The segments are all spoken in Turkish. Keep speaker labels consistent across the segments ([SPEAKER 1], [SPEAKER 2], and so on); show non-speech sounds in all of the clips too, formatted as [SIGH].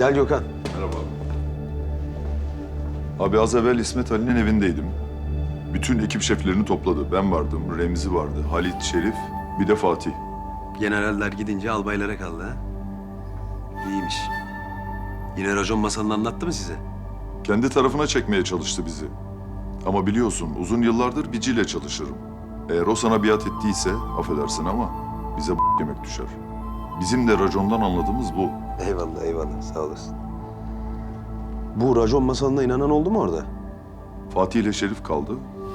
[SPEAKER 1] Gel Gökhan.
[SPEAKER 2] Merhaba abi. Abi az evvel İsmet Ali'nin evindeydim. Bütün ekip şeflerini topladı. Ben vardım, Remzi vardı, Halit, Şerif, bir de Fatih.
[SPEAKER 1] Generaller gidince albaylara kaldı ha. İyiymiş. Yine racon masalını anlattı mı size?
[SPEAKER 2] Kendi tarafına çekmeye çalıştı bizi. Ama biliyorsun uzun yıllardır biciyle çalışırım. Eğer o sana biat ettiyse affedersin ama bize yemek düşer. Bizim de racondan anladığımız bu.
[SPEAKER 1] Eyvallah eyvallah sağ olasın. Bu racon masalına inanan oldu mu orada?
[SPEAKER 2] Fatih ile Şerif kaldı,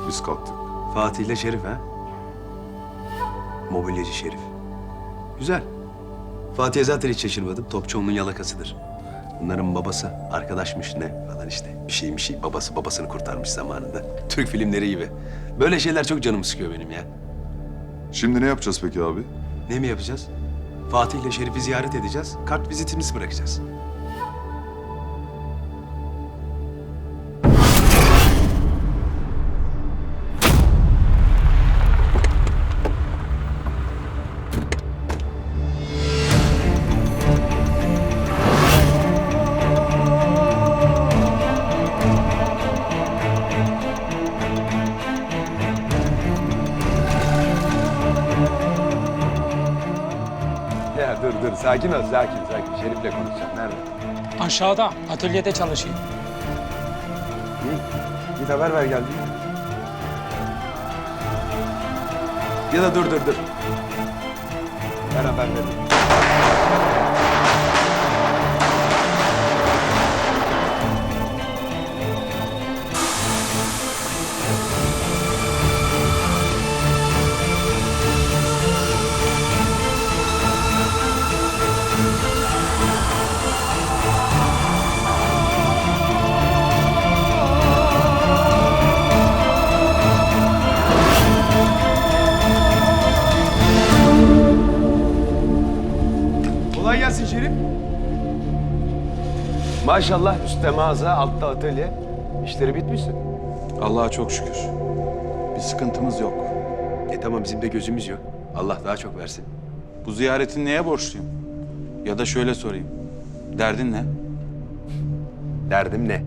[SPEAKER 2] biz kalktık.
[SPEAKER 1] Fatih ile Şerif ha? Mobilyacı Şerif. Güzel. Fatih'e zaten hiç şaşırmadım. Topçuoğlu'nun yalakasıdır. Bunların babası arkadaşmış ne falan işte. Bir şey bir şey babası babasını kurtarmış zamanında. [LAUGHS] Türk filmleri gibi. Böyle şeyler çok canımı sıkıyor benim ya.
[SPEAKER 2] Şimdi ne yapacağız peki abi?
[SPEAKER 1] Ne mi yapacağız? Fatih ile Şerif'i ziyaret edeceğiz. Kart vizitimizi bırakacağız. Dur sakin ol sakin sakin. Şerif'le konuşacağım. Nerede?
[SPEAKER 3] Aşağıda, atölyede çalışıyor.
[SPEAKER 1] İyi. Git haber ver geldi. Ya da dur dur dur. Ver haber ver. Maşallah üstte mağaza, altta atölye. İşleri bitmişsin.
[SPEAKER 4] Allah'a çok şükür. Bir sıkıntımız yok.
[SPEAKER 1] E tamam bizim de gözümüz yok. Allah daha çok versin.
[SPEAKER 4] Bu ziyaretin neye borçluyum? Ya da şöyle sorayım. Derdin ne?
[SPEAKER 1] Derdim ne?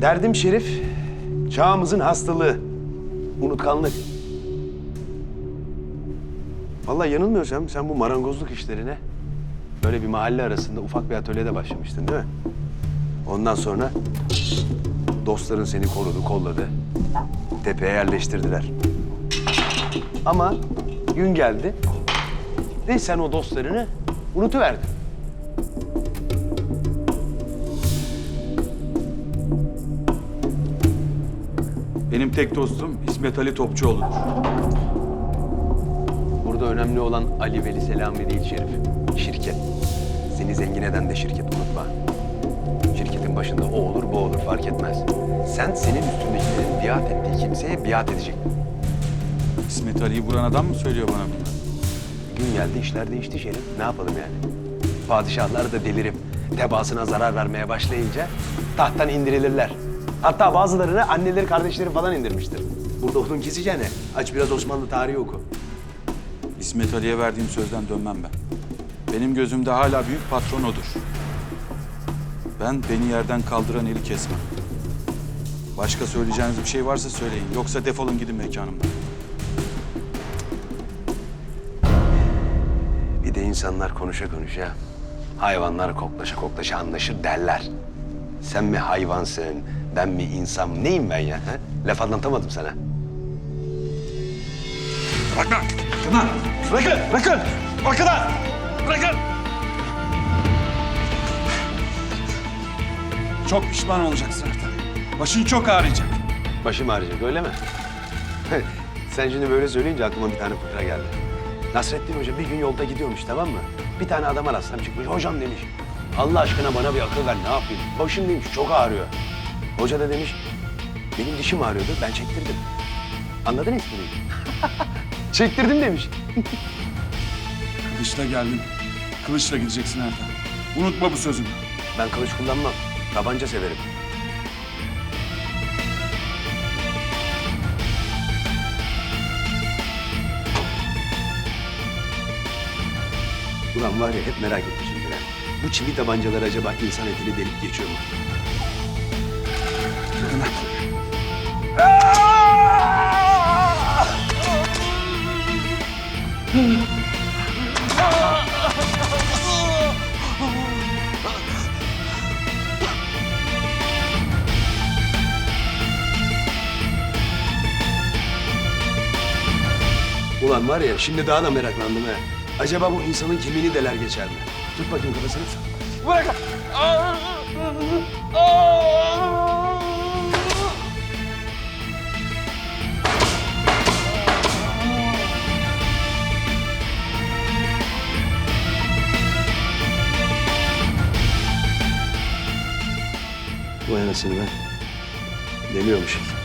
[SPEAKER 1] Derdim Şerif, çağımızın hastalığı. Unutkanlık. Vallahi yanılmıyorsam sen bu marangozluk işlerine böyle bir mahalle arasında ufak bir atölyede başlamıştın değil mi? Ondan sonra dostların seni korudu, kolladı. Tepeye yerleştirdiler. Ama gün geldi ve sen o dostlarını unutuverdin.
[SPEAKER 4] Benim tek dostum İsmet Ali Topçuoğlu'dur.
[SPEAKER 1] Burada önemli olan Ali Veli Selami değil Şerif. Şirket. Seni zengin eden de şirket unutma. Şirketin başında o olur bu olur fark etmez. Sen senin üstündekilerin biat ettiği kimseye biat edeceksin.
[SPEAKER 4] İsmet Ali'yi vuran adam mı söylüyor bana bunu?
[SPEAKER 1] Gün geldi işler değişti Şerif. Ne yapalım yani? Padişahlar da delirip tebaasına zarar vermeye başlayınca tahttan indirilirler. Hatta bazılarını anneleri kardeşleri falan indirmiştir. Burada onun keseceğine aç biraz Osmanlı tarihi oku.
[SPEAKER 4] İsmet Ali'ye verdiğim sözden dönmem ben. Benim gözümde hala büyük patron odur. Ben beni yerden kaldıran eli kesmem. Başka söyleyeceğiniz bir şey varsa söyleyin. Yoksa defolun gidin mekanımdan.
[SPEAKER 1] Bir de insanlar konuşa konuşa, hayvanlar koklaşa koklaşa anlaşır derler. Sen mi hayvansın, ben mi insan, neyim ben ya? Ha? Laf anlatamadım sana.
[SPEAKER 5] Bırakın, bırakın! Bırakın lan! Bırakın! Çok pişman olacaksın Ertan. Başın çok ağrıyacak.
[SPEAKER 1] Başım ağrıyacak öyle mi? Sen şimdi böyle söyleyince aklıma bir tane fıkra geldi. Nasrettin Hoca bir gün yolda gidiyormuş tamam mı? Bir tane adama rastlam çıkmış. Hocam demiş. Allah aşkına bana bir akıl ver ne yapayım? Başım demiş çok ağrıyor. Hoca da demiş benim dişim ağrıyordu ben çektirdim. Anladın espriyi? [LAUGHS] çektirdim demiş.
[SPEAKER 5] Kılıçla geldin. Kılıçla gideceksin Ertan. Unutma bu sözümü.
[SPEAKER 1] Ben kılıç kullanmam. Tabanca severim. Ulan var ya hep merak etmişimdir Eren. Bu çivi tabancalar acaba insan etini delip geçiyor mu? Ulan var ya şimdi daha da meraklandım ha. Acaba bu insanın kemiğini deler geçer mi? Tut bakayım kafasını.
[SPEAKER 3] Bırak.
[SPEAKER 1] Bu anasını ben demiyormuşum.